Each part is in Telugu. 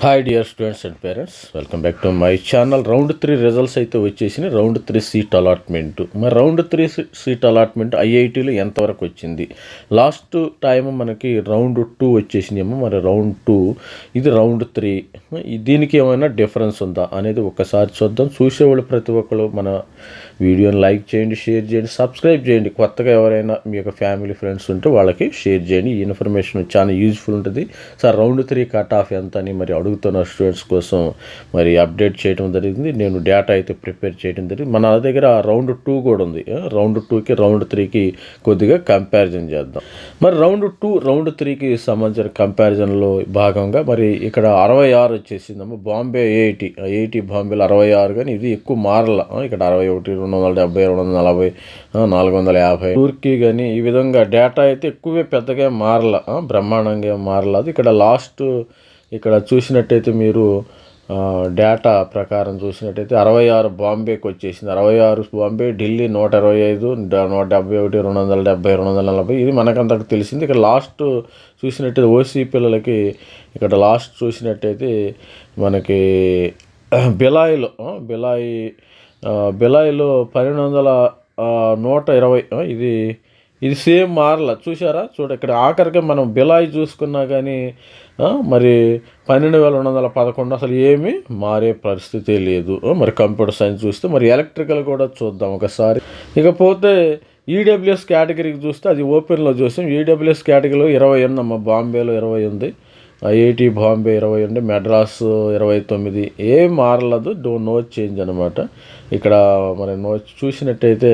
Hi dear students and parents welcome back to my channel round three results అయితే వచ్చేసినాయి. రౌండ్ త్రీ సీట్ అలాట్మెంట్ మరి రౌండ్ త్రీ సీట్ అలాట్మెంట్ ఐఐటీలో ఎంతవరకు వచ్చింది? లాస్ట్ టైం మనకి రౌండ్ టూ వచ్చేసిందేమో మరి రౌండ్ టూ ఇది రౌండ్ త్రీ దీనికి ఏమైనా డిఫరెన్స్ ఉందా అనేది ఒకసారి చూద్దాం. చూసేవాళ్ళు ప్రతి ఒక్కరు మన వీడియోని లైక్ చేయండి షేర్ చేయండి సబ్స్క్రైబ్ చేయండి. కొత్తగా ఎవరైనా మీ యొక్క ఫ్యామిలీ ఫ్రెండ్స్ ఉంటే వాళ్ళకి షేర్ చేయండి. ఈ ఇన్ఫర్మేషన్ చాలా యూజ్ఫుల్ ఉంటుంది. Sir round three cut off ఎంత అని మరి అడుగుతున్న స్టూడెంట్స్ కోసం మరి అప్డేట్ చేయడం జరిగింది. నేను డేటా అయితే ప్రిపేర్ చేయడం జరిగింది. మన దగ్గర రౌండ్ టూ కూడా ఉంది. రౌండ్ టూకి రౌండ్ త్రీకి కొద్దిగా కంపారిజన్ చేద్దాం. మరి రౌండ్ టూ రౌండ్ త్రీకి సంబంధించిన కంపారిజన్లో భాగంగా మరి ఇక్కడ అరవై ఆరు వచ్చేసిందమ్మా. బాంబే ఐఐటి ఐఐటి బాంబేలో అరవై ఆరు కానీ ఇది ఎక్కువ మారల. ఇక్కడ అరవై ఒకటి రెండు వందల డెబ్బై రెండు వందల నలభై నాలుగు వందల యాభై. టూర్కి కానీ ఈ విధంగా డేటా అయితే ఎక్కువే పెద్దగా మారల బ్రహ్మాండంగా ఏం మారలేదు. ఇక్కడ లాస్ట్ ఇక్కడ చూసినట్టయితే మీరు డేటా ప్రకారం చూసినట్టయితే అరవై ఆరు బాంబేకి వచ్చేసింది. అరవై ఆరు బాంబే ఢిల్లీ నూట ఇరవై ఐదు నూట డెబ్బై ఒకటి రెండు వందల డెబ్బై రెండు వందల నలభై. ఇది మనకంతకు తెలిసింది. ఇక్కడ లాస్ట్ చూసినట్టయితే ఓసీ పిల్లలకి ఇక్కడ లాస్ట్ చూసినట్టయితే మనకి బిలాయిలో బిలాయి బిలాయిలో పన్నెండు వందల నూట ఇరవై ఇది ఇది సేమ్ మారల. చూసారా చూడ ఇక్కడ ఆఖరికి మనం బిలాయి చూసుకున్నా కానీ మరి పన్నెండు వేల రెండు వందల పదకొండు అసలు ఏమీ మారే పరిస్థితి లేదు. మరి కంప్యూటర్ సైన్స్ చూస్తే మరి ఎలక్ట్రికల్ కూడా చూద్దాం ఒకసారి. ఇకపోతే ఈడబ్ల్యూఎస్ కేటగిరీకి చూస్తే అది ఓపెన్లో చూసాం. ఈడబ్ల్యూఎస్ కేటగిరీలో ఇరవై ఉందమ్మా బాంబేలో ఇరవై ఉంది ఐఐటి బాంబే ఇరవై ఉండి మెడ్రాస్ ఇరవై తొమ్మిది. ఏం మారలేదు డో నో చేంజ్ అనమాట ఇక్కడ మరి నో చూసినట్టయితే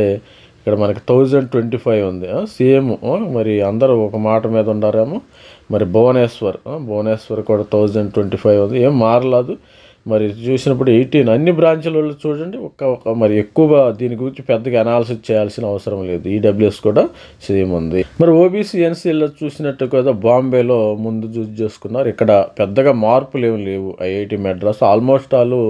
ఇక్కడ మనకి థౌజండ్ ట్వంటీ ఫైవ్ ఉంది. సేమ్ మరి అందరూ ఒక మాట మీద ఉండారేమో. మరి భువనేశ్వర్ భువనేశ్వర్ కూడా థౌజండ్ ట్వంటీ ఫైవ్ ఉంది. ఏం మారలేదు. మరి చూసినప్పుడు ఎయిటీన్ అన్ని బ్రాంచ్ల వాళ్ళు చూడండి ఒక ఒక మరి ఎక్కువ దీని గురించి పెద్దగా అనాలిసిస్ చేయాల్సిన అవసరం లేదు. ఈడబ్ల్యూఎస్ కూడా సేమ్ ఉంది. మరి ఓబీసీ ఎన్సీఎల్లో చూసినట్టు కదా బాంబేలో ముందు చూస్ చేసుకున్నారు. ఇక్కడ పెద్దగా మార్పులు ఏమి లేవు. ఐఐటి మెడ్రాస్ ఆల్మోస్ట్ వాళ్ళు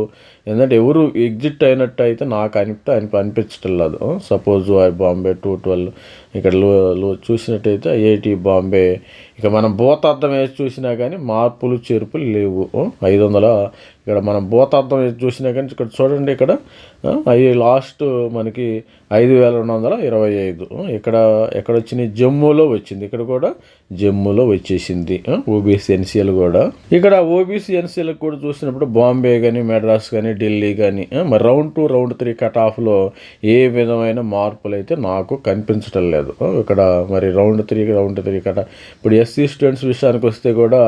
ఏంటంటే ఎవరు ఎగ్జిట్ అయినట్టు అయితే నాకు అనిపితే అని అనిపించటం లేదు. సపోజ్ బాంబే టూ ట్వెల్వ్ ఇక్కడ లో లో చూసినట్టయితే ఐఐటి బాంబే ఇక మనం భూతార్థం వేసి చూసినా కానీ మార్పులు చేర్పులు లేవు. ఐదు వందల ఇక్కడ మనం భూతార్థం చూసినా కానీ ఇక్కడ చూడండి ఇక్కడ అవి లాస్ట్ మనకి ఐదు వేల రెండు వందల ఇరవై ఐదు. ఇక్కడ ఎక్కడ వచ్చినాయి జమ్మూలో వచ్చింది. ఇక్కడ కూడా జమ్మూలో వచ్చేసింది. ఓబీసీ ఎన్సీఎల్ కూడా. ఇక్కడ ఓబీసీ ఎన్సీఎల్ కూడా చూసినప్పుడు బాంబే కానీ మెడ్రాస్ కానీ ఢిల్లీ కానీ మరి round two round three cut ఆఫ్లో ఏ విధమైన మార్పులు అయితే నాకు కనిపించటం లేదు. ఇక్కడ మరి round three round three cut ఇప్పుడు ఎస్సీ స్టూడెంట్స్ విషయానికి వస్తే కూడా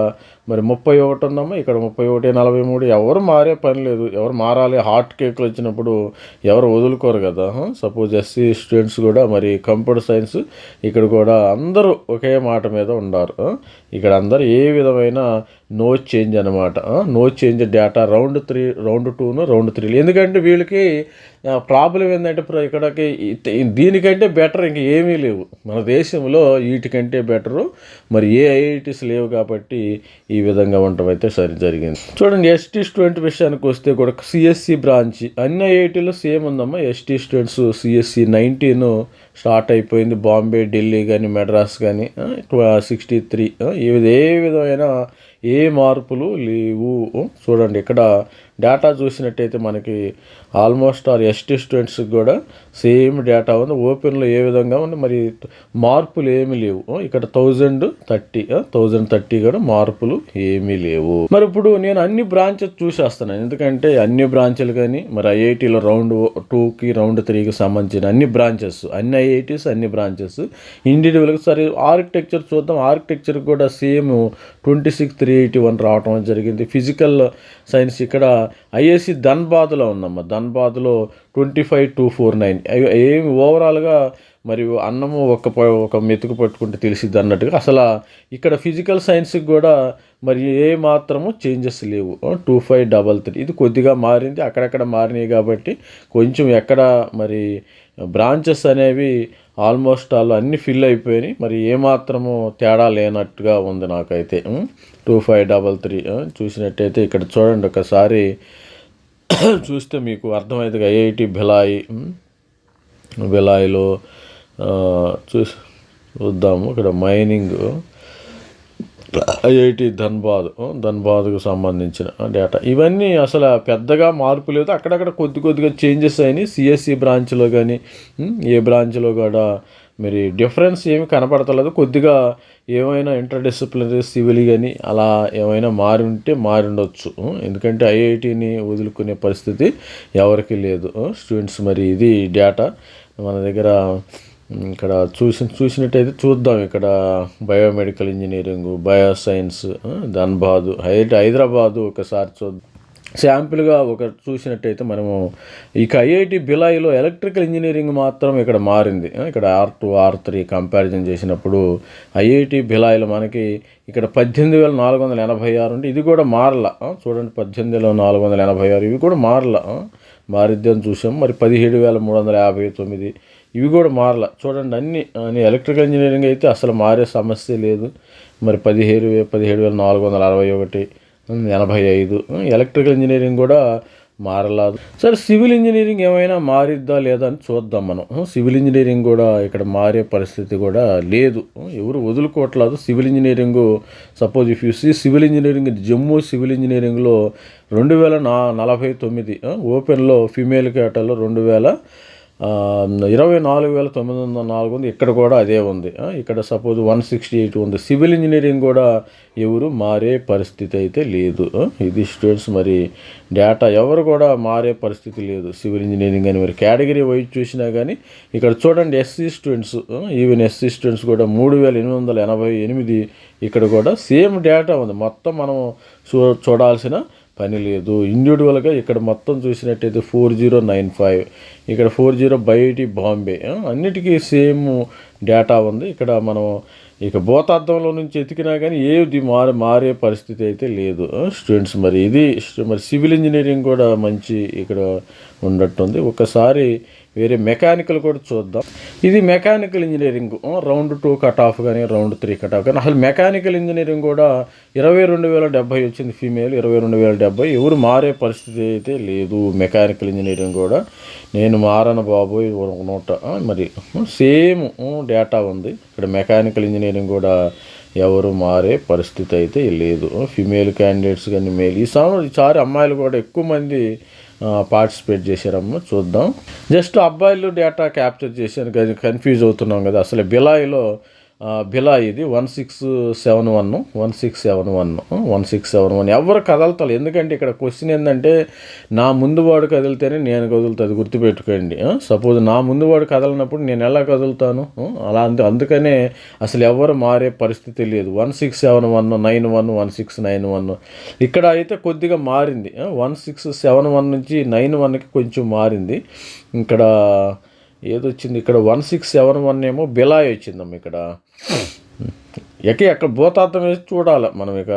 మరి ముప్పై ఒకటి ఉందమ్మా ఇక్కడ ముప్పై ఒకటి నలభై మూడు. ఎవరు మారే పని లేదు. ఎవరు మారాలి? హాట్ కేక్లు వచ్చినప్పుడు ఎవరు వదులుకోరు కదా. సపోజ్ ఎస్సీ స్టూడెంట్స్ కూడా మరి కంప్యూటర్ సైన్స్ ఇక్కడ కూడా అందరూ ఒకే మాట మీద ఉన్నారు ఇక్కడ అందరు ఏ విధమైన నో చేంజ్ అనమాట no change data round three round టూను round three ఎందుకంటే వీళ్ళకి ప్రాబ్లం ఏంటంటే ఇప్పుడు దీనికంటే బెటర్ ఇంక ఏమీ లేవు. మన దేశంలో వీటికంటే బెటరు. మరి ఏ ఐఐటీస్ లేవు కాబట్టి ఈ విధంగా ఉండటం అయితే సరి జరిగింది. చూడండి ఎస్టీ స్టూడెంట్ విషయానికి వస్తే కూడా సిఎస్సి బ్రాంచ్ అన్ని ఐఐటీలో సేమ్ ఉందమ్మా. ST students CSC nineteen start అయిపోయింది. బాంబే ఢిల్లీ కానీ మెడ్రాస్ కానీ సిక్స్టీ త్రీ ఏ విధమైన ఏ మార్పులు లేవు. చూడండి ఇక్కడ డేటా చూసినట్టయితే మనకి ఆల్మోస్ట్ ఆర్ ఎస్టీ స్టూడెంట్స్కి కూడా సేమ్ డేటా ఉంది. ఓపెన్లో ఏ విధంగా ఉంది? మరి మార్పులు ఏమీ లేవు. ఇక్కడ థౌజండ్ థర్టీ థౌజండ్ థర్టీ కూడా మార్పులు ఏమీ లేవు. మరి ఇప్పుడు నేను అన్ని బ్రాంచెస్ చూసేస్తున్నాను. ఎందుకంటే అన్ని బ్రాంచ్లు కానీ మరి ఐఐటీలో రౌండ్ టూకి రౌండ్ త్రీకి సంబంధించిన అన్ని బ్రాంచెస్ అన్ని ఐఐటీస్ అన్ని బ్రాంచెస్ ఇండివిజువల్గా సరే ఆర్కిటెక్చర్ చూద్దాం. ఆర్కిటెక్చర్ కూడా same twenty six three eighty one రావటం జరిగింది. ఫిజికల్ సైన్స్ ఇక్కడ ఐఏసీ ధన్బాద్లో ఉందమ్మా. ధన్బాద్లో twenty five two four nine. ఏమి ఓవరాల్గా మరి అన్నము ఒక ప- ఒక మెతుకు పట్టుకుంటే తెలిసిద్ది అన్నట్టుగా. అసలు ఇక్కడ ఫిజికల్ సైన్స్కి కూడా మరి ఏ మాత్రము చేంజెస్ లేవు. Two five double three. ఇది కొద్దిగా మారింది అక్కడక్కడ మారినాయి కాబట్టి కొంచెం ఎక్కడ మరి బ్రాంచెస్ అనేవి ఆల్మోస్ట్ ఆల్ అన్ని ఫిల్ అయిపోయినాయి. మరి ఏమాత్రము తేడా లేనట్టుగా ఉంది నాకైతే. టూ ఫైవ్ డబల్ త్రీ చూసినట్టయితే ఇక్కడ చూడండి ఒకసారి. చూస్తే మీకు అర్థమవుతుంది ఐఐటి భిలాయి భిలాయిలో ఆ, చూసి చూద్దాము. ఇక్కడ మైనింగ్. ఐఐటి ధన్బాద్ ధన్బాద్కు సంబంధించిన డేటా. ఇవన్నీ అసలు పెద్దగా మార్పు లేదు. అక్కడక్కడ కొద్ది కొద్దిగా చేంజెస్ అయినాయి. సిఎస్సి బ్రాంచ్లో కానీ ఏ బ్రాంచ్లో కూడా మరి డిఫరెన్స్ ఏమి కనపడతలేదు. కొద్దిగా ఏమైనా ఇంటర్ డిసిప్లినరీ సివిల్ కానీ అలా ఏమైనా మారి ఉంటే మారి ఉండొచ్చు. ఎందుకంటే ఐఐటిని వదులుకునే పరిస్థితి ఎవరికి లేదు. స్టూడెంట్స్ మరి ఇది డేటా. మన దగ్గర ఇక్కడ చూసి చూసినట్టయితే చూద్దాం. ఇక్కడ biomedical engineering bio science Dhanbad Hyderabad ఒకసారి చూద్దాం. శాంపుల్గా ఒక చూసినట్టయితే మనము ఇక ఐఐటి బిలాయిలో ఎలక్ట్రికల్ ఇంజనీరింగ్ మాత్రం ఇక్కడ మారింది. ఇక్కడ R two R three comparison చేసినప్పుడు ఐఐటి బిలాయిలో మనకి ఇక్కడ పద్దెనిమిది వేల నాలుగు వందల ఎనభై ఆరు ఉంటే ఇది కూడా మారల. చూడండి పద్దెనిమిది వేల నాలుగు వందల ఎనభై ఆరు ఇవి కూడా మారల. మారిద్దని చూసాం మరి పదిహేడు వేల మూడు వందల యాభై తొమ్మిది ఇవి కూడా మారల. చూడండి అన్ని ఎలక్ట్రికల్ ఇంజనీరింగ్ అయితే అసలు మారే సమస్య లేదు. మరి పదిహేడు వే పదిహేడు వేల నాలుగు వందల అరవై ఒకటి ఎనభై ఐదు ఎలక్ట్రికల్ ఇంజనీరింగ్ కూడా మారలేదు సరే సివిల్ ఇంజనీరింగ్ ఏమైనా మారిద్దా లేదా అని చూద్దాం మనం. సివిల్ ఇంజనీరింగ్ కూడా ఇక్కడ మారే పరిస్థితి కూడా లేదు. ఎవరు వదులుకోవట్లేదు. Civil engineering suppose if you see civil engineering Jammu civil ఇంజనీరింగ్లో రెండు వేల నా నలభై తొమ్మిది ఓపెన్లో ఫిమేల్ కేటల్లో రెండు వేల ఇరవై నాలుగు వేల తొమ్మిది వందల నాలుగు ఉంది. ఇక్కడ కూడా అదే ఉంది. ఇక్కడ సపోజ్ వన్ సిక్స్టీ ఎయిట్ ఉంది. సివిల్ ఇంజనీరింగ్ కూడా ఎవరు మారే పరిస్థితి అయితే లేదు. ఇది స్టూడెంట్స్ మరి డేటా ఎవరు కూడా మారే పరిస్థితి లేదు. సివిల్ ఇంజనీరింగ్ అని మరి కేటగిరీ వైజ్ చూసినా కానీ ఇక్కడ చూడండి SC students even SC students కూడా మూడు వేల ఎనిమిది వందల ఎనభై ఎనిమిది ఇక్కడ కూడా సేమ్ డేటా ఉంది. మొత్తం మనం చూ చూడాల్సిన పని లేదు. ఇండివిజువల్గా ఇక్కడ మొత్తం చూసినట్టయితే ఫోర్ జీరో నైన్ ఫైవ్ ఇక్కడ ఫోర్ జీరో బయోటి బాంబే. అన్నిటికీ సేమ్ డేటా ఉంది. ఇక్కడ మనం ఇక భూతార్థంలో నుంచి ఎతికినా కానీ ఏది మారే మారే పరిస్థితి అయితే లేదు. స్టూడెంట్స్ మరి ఇది మరి సివిల్ ఇంజనీరింగ్ కూడా మంచి ఇక్కడ ఉన్నట్టుంది. ఒకసారి వేరే మెకానికల్ కూడా చూద్దాం. ఇది mechanical engineering round two cut off కానీ రౌండ్ త్రీ కట్ ఆఫ్ కానీ అసలు మెకానికల్ ఇంజనీరింగ్ కూడా ఇరవై రెండు వేల డెబ్బై వచ్చింది ఫీమేల్ ఇరవై రెండు వేల డెబ్బై. ఎవరు మారే పరిస్థితి అయితే లేదు మెకానికల్ ఇంజనీరింగ్ కూడా. నేను మారను బాబోయ్ ఒక నూట మరి సేమ్ డేటా ఉంది. ఇక్కడ మెకానికల్ ఇంజనీరింగ్ కూడా ఎవరు మారే పరిస్థితి అయితే లేదు. ఫిమేల్ క్యాండిడేట్స్ కానీ మేల్ ఈ సంవత్సరం ఈసారి అమ్మాయిలు కూడా ఎక్కువ మంది పార్టిసిపేట్ చేశారమ్మ చూద్దాం. జస్ట్ అబ్బాయిలు డేటా క్యాప్చర్ చేశాను కానీ కన్ఫ్యూజ్ అవుతున్నాం కదా. అసలు బిలాయిలో బిలా ఇది one six seven one one six seven one one six seven one. ఎవరు కదలతారు ఎందుకంటే ఇక్కడ క్వశ్చన్ ఏంటంటే నా ముందు వాడు కదిలితేనే నేను కదులుతుంది గుర్తుపెట్టుకోండి. సపోజ్ నా ముందు వాడు కదలనప్పుడు నేను ఎలా కదులుతాను? అలా అందు అందుకనే అసలు ఎవరు మారే పరిస్థితి లేదు. One six seven one nine one one six nine one. ఇక్కడ అయితే కొద్దిగా మారింది. వన్ సిక్స్ సెవెన్ వన్ నుంచి నైన్ వన్కి కొంచెం మారింది. ఇక్కడ ఏదొచ్చింది? ఇక్కడ వన్ సిక్స్ సెవెన్ వన్ ఏమో బిలాయ్ వచ్చిందమ్మ ఇక్కడ. ఎక్క ఎక్కడ భూతార్థం వేసి చూడాలి మనం ఇక.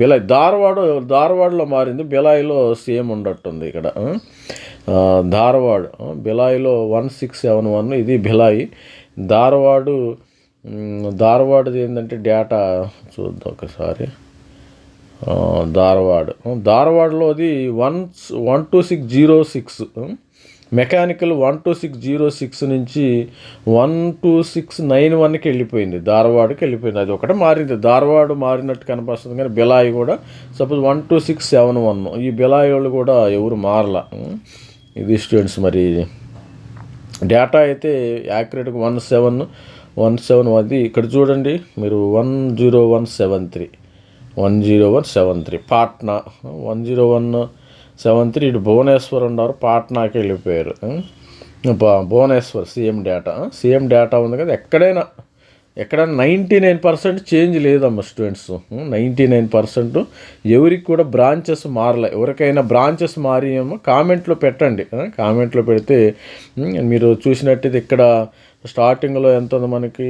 బిలాయ్ ధారవాడ ధారవాడలో మారింది బిలాయిలో సేమ్ ఉండట్టుంది ఇక్కడ. ధార్వాడ్ బిలాయిలో వన్ సిక్స్ సెవెన్ వన్ ఇది బిలాయి. ధారవాడు ధార్వాడది ఏంటంటే డేటా చూద్దాం ఒకసారి. ధార్వాడ్ ధార్వాడలోది ధారవాడలో అది one one two six zero six mechanical one two six zero six నుంచి వన్ టూ సిక్స్ నైన్ వన్కి వెళ్ళిపోయింది. ధారవాడకి వెళ్ళిపోయింది. అది ఒకటే మారింది. ధారవాడ మారినట్టు కనిపిస్తుంది కానీ బిలాయి కూడా suppose one two six seven one. ఈ బిలాయి వాళ్ళు కూడా ఎవరు మారల? ఇది స్టూడెంట్స్ మరి. డేటా అయితే యాక్యురేట్గా వన్ సెవెన్ వన్ సెవెన్ అది ఇక్కడ చూడండి. మీరు one zero one seven three. One zero one seven three. Patna one zero one seven three ఇటు భువనేశ్వర్ ఉన్నారు పాట్నాకి వెళ్ళిపోయారు. Bhubaneswar CM data. CM data ఉంది కదా ఎక్కడైనా ఎక్కడైనా నైంటీ నైన్ పర్సెంట్ చేంజ్ లేదమ్మా స్టూడెంట్స్. నైంటీ నైన్ పర్సెంట్ ఎవరికి కూడా బ్రాంచెస్ మారలే. ఎవరికైనా బ్రాంచెస్ మారి ఏమో కామెంట్లో పెట్టండి. కామెంట్లో పెడితే మీరు చూసినట్టయితే ఇక్కడ స్టార్టింగ్లో ఎంత ఉంది మనకి?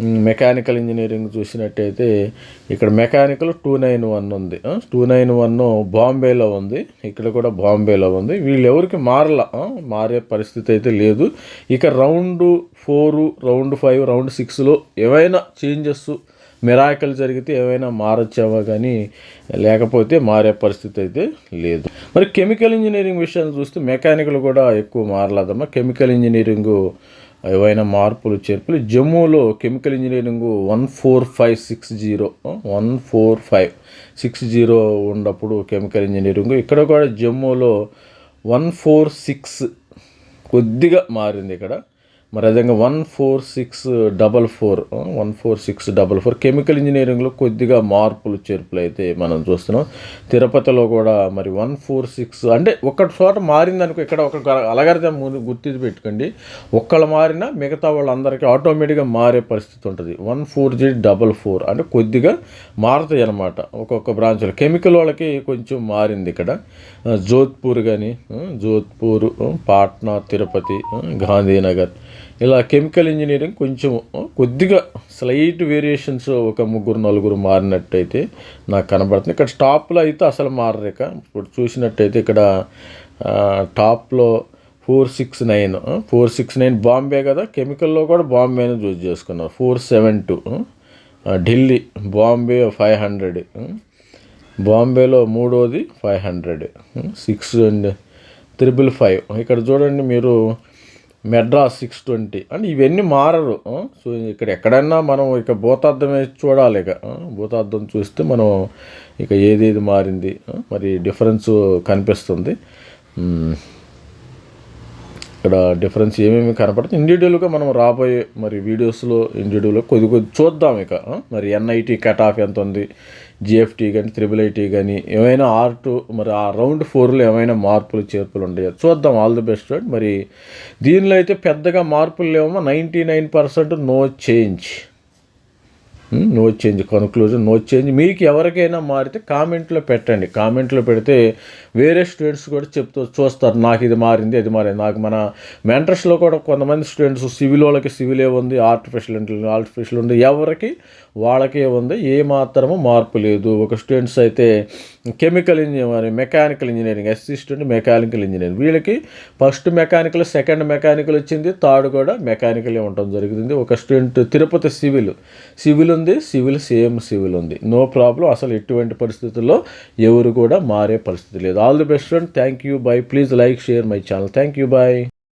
మెకానికల్ ఇంజనీరింగ్ చూసినట్టయితే ఇక్కడ మెకానికల్ టూ నైన్ వన్ ఉంది. టూ నైన్ వన్ బాంబేలో ఉంది. ఇక్కడ కూడా బాంబేలో ఉంది. వీళ్ళు ఎవరికి మారల మారే పరిస్థితి అయితే లేదు. ఇక round four round five round సిక్స్లో ఏవైనా చేంజెస్ మిరాకల్ జరిగితే ఏమైనా మారొచ్చావా కానీ లేకపోతే మారే పరిస్థితి అయితే లేదు. మరి కెమికల్ ఇంజనీరింగ్ విషయాన్ని చూస్తే మెకానికల్ కూడా ఎక్కువ మారలేదమ్మా. కెమికల్ ఇంజనీరింగు ఏవైనా మార్పులు చేర్పులు. జమ్మూలో chemical engineering one four five six zero one four five six zero ఉన్నప్పుడు కెమికల్ ఇంజనీరింగ్. ఇక్కడ కూడా జమ్మూలో వన్ ఫోర్ సిక్స్ కొద్దిగా మారింది ఇక్కడ. మరి అదేవిధంగా one four six double four one four six double four chemical ఇంజనీరింగ్లో కొద్దిగా మార్పులు చేర్పులు అయితే మనం చూస్తున్నాం. తిరుపతిలో కూడా మరి వన్ ఫోర్ సిక్స్ అంటే ఒక్క చోట మారిందనుకో ఇక్కడ ఒక అలాగైతే ముందు గుర్తించి పెట్టుకోండి. ఒక్కళ్ళు మారినా మిగతా వాళ్ళందరికీ ఆటోమేటిక్గా మారే పరిస్థితి ఉంటుంది. One four G double four అంటే కొద్దిగా మారుతాయి అనమాట ఒక్కొక్క బ్రాంచ్లో. కెమికల్ వాళ్ళకి కొంచెం మారింది ఇక్కడ. జోధ్పూర్ కానీ జోధ్పూర్ పాట్నా తిరుపతి గాంధీనగర్ ఇలా కెమికల్ ఇంజనీరింగ్ కొంచెం కొద్దిగా స్లైట్ వేరియేషన్స్ ఒక ముగ్గురు నలుగురు మారినట్టయితే నాకు కనబడుతుంది. ఇక్కడ టాప్లో అయితే అసలు మారరేక ఇప్పుడు చూసినట్టయితే ఇక్కడ టాప్లో four six nine four six nine Bombay కదా? కెమికల్లో కూడా బాంబేని చూస్ చేసుకున్నారు. Four seven two Delhi Bombay five hundred బాంబేలో మూడోది five hundred six and triple five ఇక్కడ చూడండి మీరు మెడ్రాస్ సిక్స్ ట్వంటీ. అంటే ఇవన్నీ మారరు. సో ఇక్కడ ఎక్కడన్నా మనం ఇక భూతార్థమే చూడాలి ఇక. భూతార్థం చూస్తే మనం ఇక ఏదేది మారింది. మరి డిఫరెన్స్ కనిపిస్తుంది. ఇక్కడ డిఫరెన్స్ ఏమేమి కనపడుతుంది? ఇండివిజువల్గా మనం రాబోయే మరి వీడియోస్లో ఇండివిజువల్గా కొద్ది కొద్ది చూద్దాం ఇక. మరి ఎన్ఐటి కట్ ఆఫ్ ఎంత ఉంది? జిఎఫ్టీ కానీ త్రిబుల్ ఐటీ కానీ ఏమైనా ఆర్ టూ మరి ఆ రౌండ్ ఫోర్లో ఏమైనా మార్పులు చేర్పులు ఉంటాయో చూద్దాం. ఆల్ ది బెస్ట్ మరి దీనిలో అయితే పెద్దగా మార్పులు లేవమ్మా. Ninety nine percent no change no change conclusion no change మీకు ఎవరికైనా మారితే కామెంట్లో పెట్టండి. కామెంట్లో పెడితే వేరే స్టూడెంట్స్ కూడా చెప్తూ చూస్తారు నాకు ఇది మారింది అది మారింది. నాకు మన మెంటర్స్లో కూడా కొంతమంది స్టూడెంట్స్ సివిల్ వాళ్ళకి సివిలే ఉంది ఆర్టిఫిషియల్ ఇంటెలిజెన్స్ ఆర్టిఫిషియల్ ఉంది. ఎవరికి? వాళ్ళకే ఉంది. ఏ మాత్రము మార్పు లేదు. ఒక స్టూడెంట్స్ అయితే chemical engineering mechanical engineering assistant mechanical engineering వీళ్ళకి ఫస్ట్ మెకానికల్ సెకండ్ మెకానికల్ వచ్చింది థర్డ్ కూడా మెకానికలే ఉండటం జరుగుతుంది. ఒక స్టూడెంట్ తిరుపతి సివిల్ సివిల్ ఉంది సివిల్ సేమ్ సివిల్ ఉంది. నో ప్రాబ్లం అసలు ఎటువంటి పరిస్థితుల్లో ఎవరు కూడా మారే పరిస్థితి లేదు. all the best friend. Thank you. Bye. Please like share my channel. Thank you. Bye.